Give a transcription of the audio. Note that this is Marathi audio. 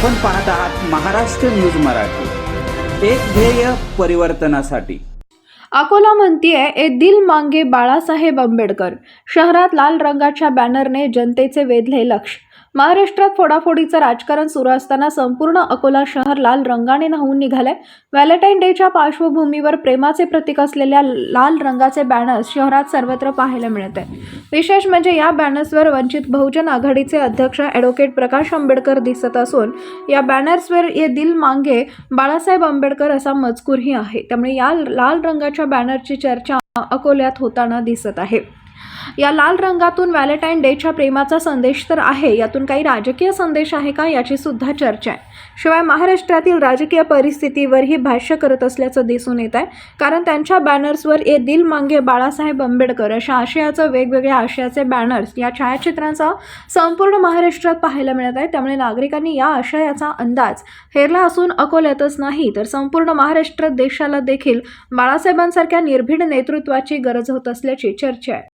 आपण पाहत आहात महाराष्ट्र न्यूज मराठी. एक ध्येय परिवर्तनासाठी. अकोला म्हणतीये ए दिल मांगे बाळासाहेब आंबेडकर. शहरात लाल रंगाच्या बॅनरने जनतेचे वेधले लक्ष. महाराष्ट्रात फोडाफोडीचं राजकारण सुरू असताना संपूर्ण अकोला शहर लाल रंगाने न्हावून निघालंय. व्हॅलेंटाईन डेच्या पार्श्वभूमीवर प्रेमाचे प्रतीक असलेल्या लाल रंगाचे बॅनर्स शहरात सर्वत्र पाहायला मिळत आहे विशेष म्हणजे या बॅनर्सवर वंचित बहुजन आघाडीचे अध्यक्ष ॲडव्होकेट प्रकाश आंबेडकर दिसत असून या बॅनर्सवर ये दिल मांगे बाळासाहेब आंबेडकर असा मजकूरही आहे. त्यामुळे या लाल रंगाच्या बॅनरची चर्चा अकोल्यात होताना दिसत आहे. या लाल रंगातून व्हॅलेंटाईन डेच्या प्रेमाचा संदेश तर आहे. यातून काही राजकीय संदेश आहे का याची सुद्धा चर्चा आहे. शिवाय महाराष्ट्रातील राजकीय परिस्थितीवरही भाष्य करत असल्याचं दिसून येत आहे. कारण त्यांच्या बॅनर्सवर ए दिल मांगे बाळासाहेब आंबेडकर अशा आशयाचं वेगवेगळ्या आशयाचे बॅनर्स या छायाचित्रांचा संपूर्ण महाराष्ट्रात पाहायला मिळत आहे. त्यामुळे नागरिकांनी या आशयाचा अंदाज हेरला असून अकोल्यातच नाही तर संपूर्ण महाराष्ट्र देशाला देखील बाळासाहेबांसारख्या निर्भीड नेतृत्वाची गरज होत असल्याची चर्चा आहे.